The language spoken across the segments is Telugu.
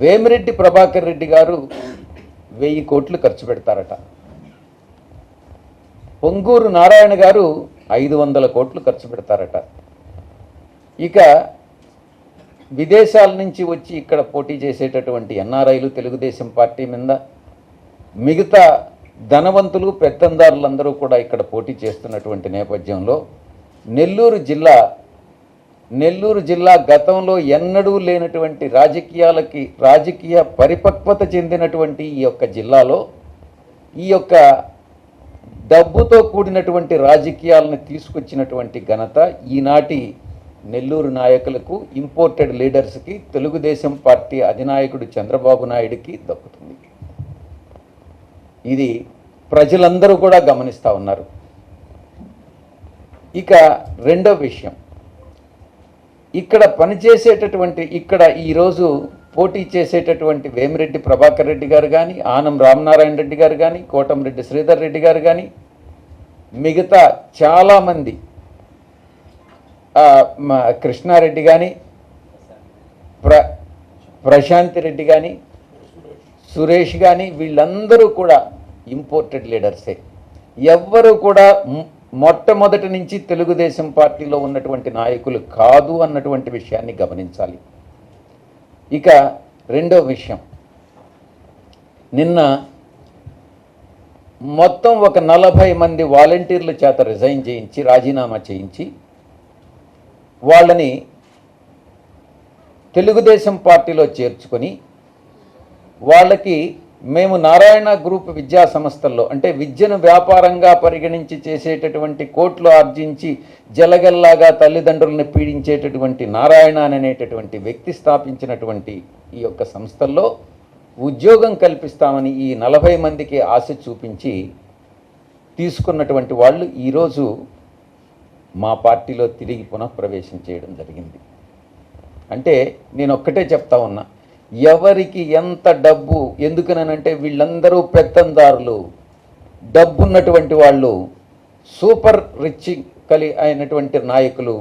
వేమిరెడ్డి ప్రభాకర్ రెడ్డి గారు వెయ్యి కోట్లు ఖర్చు పెడతారట. పొంగూరు నారాయణ గారు ఐదు వందల కోట్లు ఖర్చు పెడతారట. ఇక విదేశాల నుంచి వచ్చి ఇక్కడ పోటీ చేసేటటువంటి ఎన్ఆర్ఐలు తెలుగుదేశం పార్టీ మీద మిగతా ధనవంతులు పెత్తందారులందరూ కూడా ఇక్కడ పోటీ చేస్తున్నటువంటి నేపథ్యంలో నెల్లూరు జిల్లా నెల్లూరు జిల్లా గతంలో ఎన్నడూ లేనటువంటి రాజకీయాలకి రాజకీయ పరిపక్వత చెందినటువంటి ఈ యొక్క జిల్లాలో ఈ యొక్క డబ్బుతో కూడినటువంటి రాజకీయాలను తీసుకొచ్చినటువంటి ఘనత ఈనాటి నెల్లూరు నాయకులకు ఇంపోర్టెడ్ లీడర్స్కి తెలుగుదేశం పార్టీ అధినాయకుడు చంద్రబాబు నాయుడికి దక్కుతుంది. ఇది ప్రజలందరూ కూడా గమనిస్తూ ఉన్నారు. ఇక రెండో విషయం. ఇక్కడ పనిచేసేటటువంటి ఇక్కడ ఈరోజు పోటీ చేసేటటువంటి వేమిరెడ్డి ప్రభాకర్ రెడ్డి గారు కానీ ఆనం రామనారాయణ రెడ్డి గారు కానీ కోటంరెడ్డి శ్రీధర్ రెడ్డి గారు కానీ మిగతా చాలామంది మా కృష్ణారెడ్డి కానీ ప్ర ప్రశాంతి రెడ్డి కానీ సురేష్ కానీ వీళ్ళందరూ కూడా ఇంపోర్టెడ్ లీడర్సే. ఎవ్వరూ కూడా మొట్టమొదటి నుంచి తెలుగుదేశం పార్టీలో ఉన్నటువంటి నాయకులు కాదు అన్నటువంటి విషయాన్ని గమనించాలి. ఇక రెండో విషయం. నిన్న మొత్తం ఒక నలభై మంది వాలంటీర్ల చేత రిజైన్ చేయించి రాజీనామా చేయించి వాళ్ళని తెలుగుదేశం పార్టీలో చేర్చుకొని వాళ్ళకి మేము నారాయణ గ్రూప్ విద్యా సంస్థల్లో అంటే విద్యను వ్యాపారంగా పరిగణించి చేసేటటువంటి కోట్లు ఆర్జించి జలగల్లాగా తల్లిదండ్రులను పీడించేటటువంటి నారాయణ అనేటటువంటి వ్యక్తి స్థాపించినటువంటి ఈ యొక్క సంస్థల్లో ఉద్యోగం కల్పిస్తామని ఈ నలభై మందికి ఆశ చూపించి తీసుకున్నటువంటి వాళ్ళు ఈరోజు మా పార్టీలో తిరిగి పునఃప్రవేశం చేయడం జరిగింది. అంటే నేను ఒక్కటే చెప్తా ఉన్నా ఎవరికి ఎంత డబ్బు ఎందుకనంటే వీళ్ళందరూ పెత్తందారులు డబ్బున్నటువంటి వాళ్ళు సూపర్ రిచ్ కలి అయినటువంటి నాయకులు.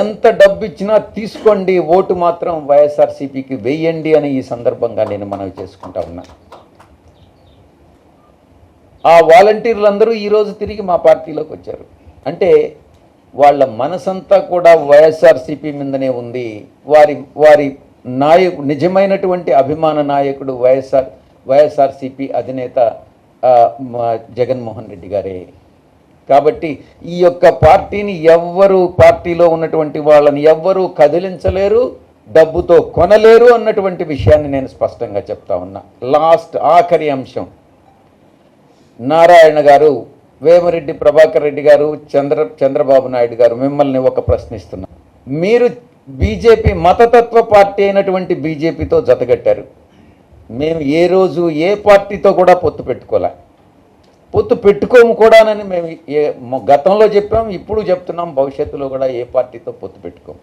ఎంత డబ్బు ఇచ్చినా తీసుకోండి ఓటు మాత్రం వైఎస్ఆర్సీపీకి వెయ్యండి అని ఈ సందర్భంగా నేను మనవి చేసుకుంటా ఉన్నా. ఆ వాలంటీర్లందరూ ఈరోజు తిరిగి మా పార్టీలోకి వచ్చారు. అంటే వాళ్ళ మనసంతా కూడా వైఎస్ఆర్సీపీ మీదనే ఉంది. వారి వారి నాయకు నిజమైనటువంటి అభిమాన నాయకుడు వైఎస్ఆర్ వైఎస్ఆర్సీపీ అధినేత జగన్మోహన్ రెడ్డి గారే. కాబట్టి ఈ యొక్క పార్టీని ఎవ్వరు పార్టీలో ఉన్నటువంటి వాళ్ళని ఎవ్వరూ కదిలించలేరు డబ్బుతో కొనలేరు అన్నటువంటి విషయాన్ని నేను స్పష్టంగా చెప్తా ఉన్నా. లాస్ట్ ఆఖరి అంశం. నారాయణ గారు వేమరెడ్డి ప్రభాకర్ రెడ్డి గారు చంద్ర చంద్రబాబు నాయుడు గారు మిమ్మల్ని ఒక ప్రశ్నిస్తున్నా. మీరు బీజేపీ మతతత్వ పార్టీ అయినటువంటి బీజేపీతో జతగట్టారు. మేము ఏ రోజు ఏ పార్టీతో కూడా పొత్తు పెట్టుకోలే. పొత్తు పెట్టుకోము కూడానని మేము ఏ గతంలో చెప్పాం ఇప్పుడు చెప్తున్నాం భవిష్యత్తులో కూడా ఏ పార్టీతో పొత్తు పెట్టుకోము.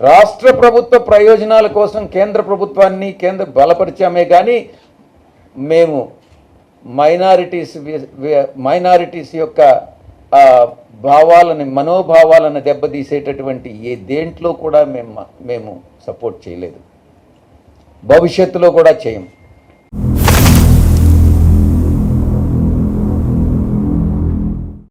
రాష్ట్ర ప్రభుత్వ ప్రయోజనాల కోసం కేంద్ర ప్రభుత్వాన్ని కేంద్ర బలపరిచామే కానీ మేము మైనారిటీస్ మైనారిటీస్ యొక్క భావాలని మనోభావాలను దెబ్బతీసేటటువంటి ఏ దేంట్లో కూడా మేము మేము సపోర్ట్ చేయలేదు. భవిష్యత్తులో కూడా చేయం.